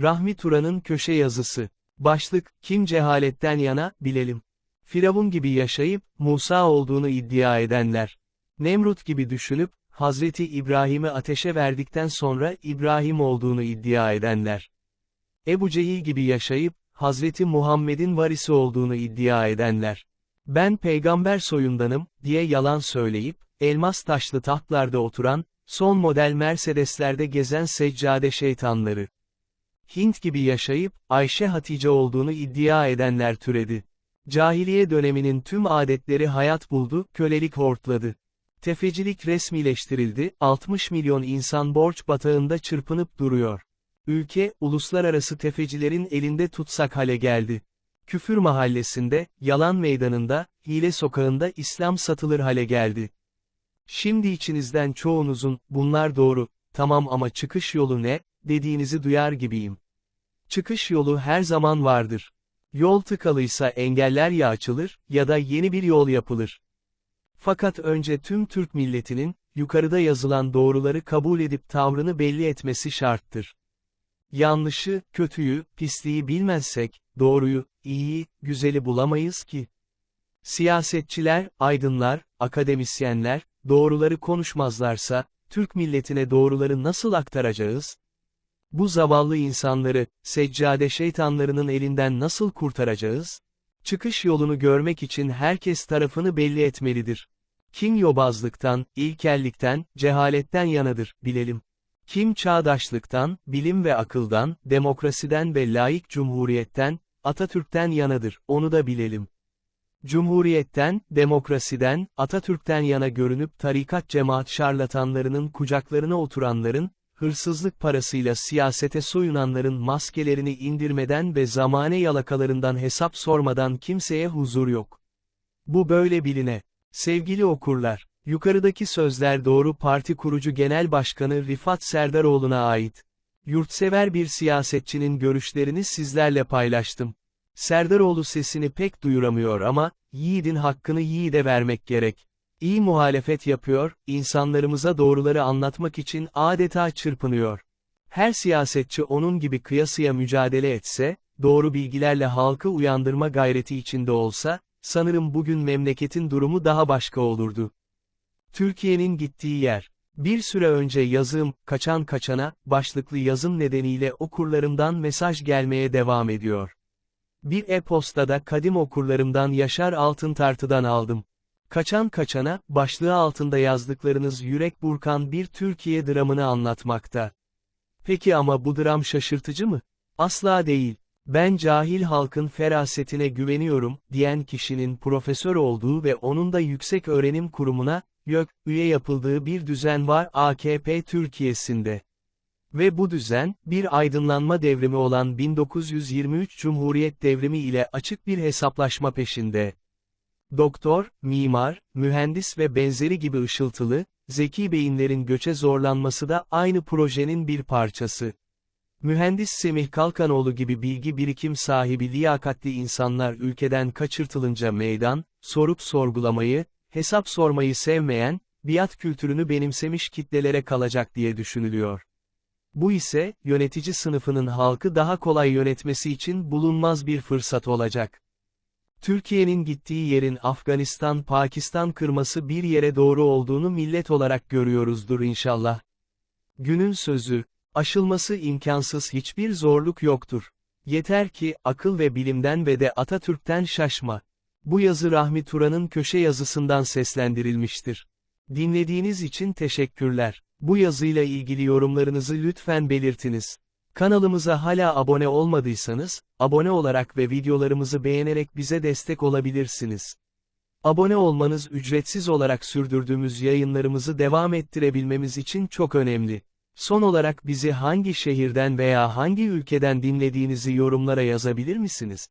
Rahmi Turan'ın köşe yazısı. Başlık, kim cehaletten yana, bilelim. Firavun gibi yaşayıp, Musa olduğunu iddia edenler. Nemrut gibi düşünüp, Hazreti İbrahim'i ateşe verdikten sonra İbrahim olduğunu iddia edenler. Ebu Cehil gibi yaşayıp, Hazreti Muhammed'in varisi olduğunu iddia edenler. Ben peygamber soyundanım, diye yalan söyleyip, elmas taşlı tahtlarda oturan, son model Mercedes'lerde gezen seccade şeytanları. Hint gibi yaşayıp, Ayşe Hatice olduğunu iddia edenler türedi. Cahiliye döneminin tüm adetleri hayat buldu, kölelik hortladı. Tefecilik resmileştirildi, 60 milyon insan borç batağında çırpınıp duruyor. Ülke, uluslararası tefecilerin elinde tutsak hale geldi. Küfür mahallesinde, yalan meydanında, hile sokağında İslam satılır hale geldi. Şimdi içinizden çoğunuzun, bunlar doğru, tamam ama çıkış yolu ne, dediğinizi duyar gibiyim. Çıkış yolu her zaman vardır. Yol tıkalıysa engeller ya açılır, ya da yeni bir yol yapılır. Fakat önce tüm Türk milletinin, yukarıda yazılan doğruları kabul edip tavrını belli etmesi şarttır. Yanlışı, kötüyü, pisliği bilmezsek, doğruyu, iyiyi, güzeli bulamayız ki. Siyasetçiler, aydınlar, akademisyenler, doğruları konuşmazlarsa, Türk milletine doğruları nasıl aktaracağız? Bu zavallı insanları, seccade şeytanlarının elinden nasıl kurtaracağız? Çıkış yolunu görmek için herkes tarafını belli etmelidir. Kim yobazlıktan, ilkellikten, cehaletten yanadır, bilelim. Kim çağdaşlıktan, bilim ve akıldan, demokrasiden ve layık cumhuriyetten, Atatürk'ten yanadır, onu da bilelim. Cumhuriyetten, demokrasiden, Atatürk'ten yana görünüp tarikat cemaat şarlatanlarının kucaklarına oturanların, hırsızlık parasıyla siyasete soyunanların maskelerini indirmeden ve zamane yalakalarından hesap sormadan kimseye huzur yok. Bu böyle biline. Sevgili okurlar, yukarıdaki sözler doğru parti kurucu genel başkanı Rifat Serdaroğlu'na ait. Yurtsever bir siyasetçinin görüşlerini sizlerle paylaştım. Serdaroğlu sesini pek duyuramıyor ama, yiğidin hakkını yiğide vermek gerek. İyi muhalefet yapıyor, insanlarımıza doğruları anlatmak için adeta çırpınıyor. Her siyasetçi onun gibi kıyasıya mücadele etse, doğru bilgilerle halkı uyandırma gayreti içinde olsa, sanırım bugün memleketin durumu daha başka olurdu. Türkiye'nin gittiği yer. Bir süre önce yazım, kaçan kaçana, başlıklı yazım nedeniyle okurlarımdan mesaj gelmeye devam ediyor. Bir e-postada kadim okurlarımdan Yaşar Altın Tartı'dan aldım. Kaçan Kaçana, başlığı altında yazdıklarınız yürek burkan bir Türkiye dramını anlatmakta. Peki ama bu dram şaşırtıcı mı? Asla değil. Ben cahil halkın ferasetine güveniyorum, diyen kişinin profesör olduğu ve onun da yüksek öğrenim kurumuna, YÖK, üye yapıldığı bir düzen var AKP Türkiye'sinde. Ve bu düzen, bir aydınlanma devrimi olan 1923 Cumhuriyet devrimi ile açık bir hesaplaşma peşinde. Doktor, mimar, mühendis ve benzeri gibi ışıltılı, zeki beyinlerin göçe zorlanması da aynı projenin bir parçası. Mühendis Semih Kalkanoğlu gibi bilgi birikim sahibi liyakatli insanlar ülkeden kaçırtılınca meydan, sorup sorgulamayı, hesap sormayı sevmeyen, biat kültürünü benimsemiş kitlelere kalacak diye düşünülüyor. Bu ise, yönetici sınıfının halkı daha kolay yönetmesi için bulunmaz bir fırsat olacak. Türkiye'nin gittiği yerin Afganistan-Pakistan kırması bir yere doğru olduğunu millet olarak görüyoruzdur inşallah. Günün sözü, aşılması imkansız hiçbir zorluk yoktur. Yeter ki, akıl ve bilimden ve de Atatürk'ten şaşma. Bu yazı Rahmi Turan'ın köşe yazısından seslendirilmiştir. Dinlediğiniz için teşekkürler. Bu yazıyla ilgili yorumlarınızı lütfen belirtiniz. Kanalımıza hala abone olmadıysanız, abone olarak ve videolarımızı beğenerek bize destek olabilirsiniz. Abone olmanız ücretsiz olarak sürdürdüğümüz yayınlarımızı devam ettirebilmemiz için çok önemli. Son olarak bizi hangi şehirden veya hangi ülkeden dinlediğinizi yorumlara yazabilir misiniz?